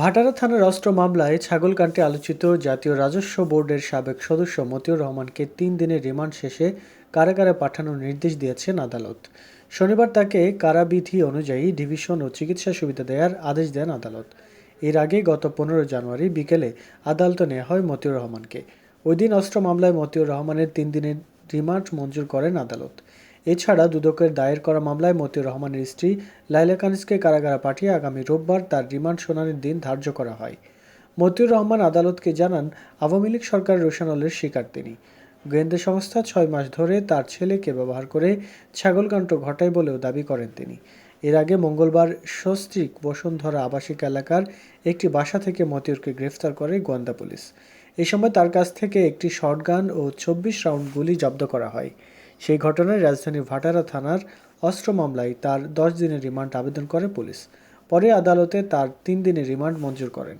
ভাটারা থানার অস্ত্র মামলায় ছাগলকাণ্ডে আলোচিত জাতীয় রাজস্ব বোর্ডের সাবেক সদস্য মতিউর রহমানকে তিন দিনের রিমান্ড শেষে কারাগারে পাঠানোর নির্দেশ দিয়েছেন আদালত। শনিবার তাকে কারাবিধি অনুযায়ী ডিভিশন ও চিকিৎসা সুবিধা দেওয়ার আদেশ দেন আদালত। এর আগে গত পনেরো জানুয়ারি বিকেলে আদালতে নেওয়া হয় মতিউর রহমানকে। ওই দিন অস্ত্র মামলায় মতিউর রহমানের তিন দিনের রিমান্ড মঞ্জুর করেন আদালত। এছাড়া দুদকের দায়ের করা মামলায় মতিউর রহমানের স্ত্রী লাইলা কানিসকে কারাগারে পাঠিয়ে আগামী রোববার তার রিমান্ড শুনানির দিন ধার্য করা হয়। মতিউর রহমান আদালতকে জানান, আওয়ামী লীগ সরকার রোশানলের শিকার তিনি। গোয়েন্দা সংস্থা ছয় মাস ধরে তার ছেলেকে ব্যবহার করে ছাগলকাণ্ড ঘটায় বলেও দাবি করেন তিনি। এর আগে মঙ্গলবার সস্ত্রীক বসুন্ধরা আবাসিক এলাকার একটি বাসা থেকে মতিউরকে গ্রেফতার করে গোয়েন্দা পুলিশ। এই সময় তার কাছ থেকে একটি শটগান ও চব্বিশ রাউন্ড গুলি জব্দ করা হয়। সেই ঘটনায় রাজধানীর ভাটারা থানার অস্ত্র মামলায় তার দশ দিনের রিমান্ড আবেদন করে পুলিশ। পরে আদালতে তার তিন দিনের রিমান্ড মঞ্জুর করেন।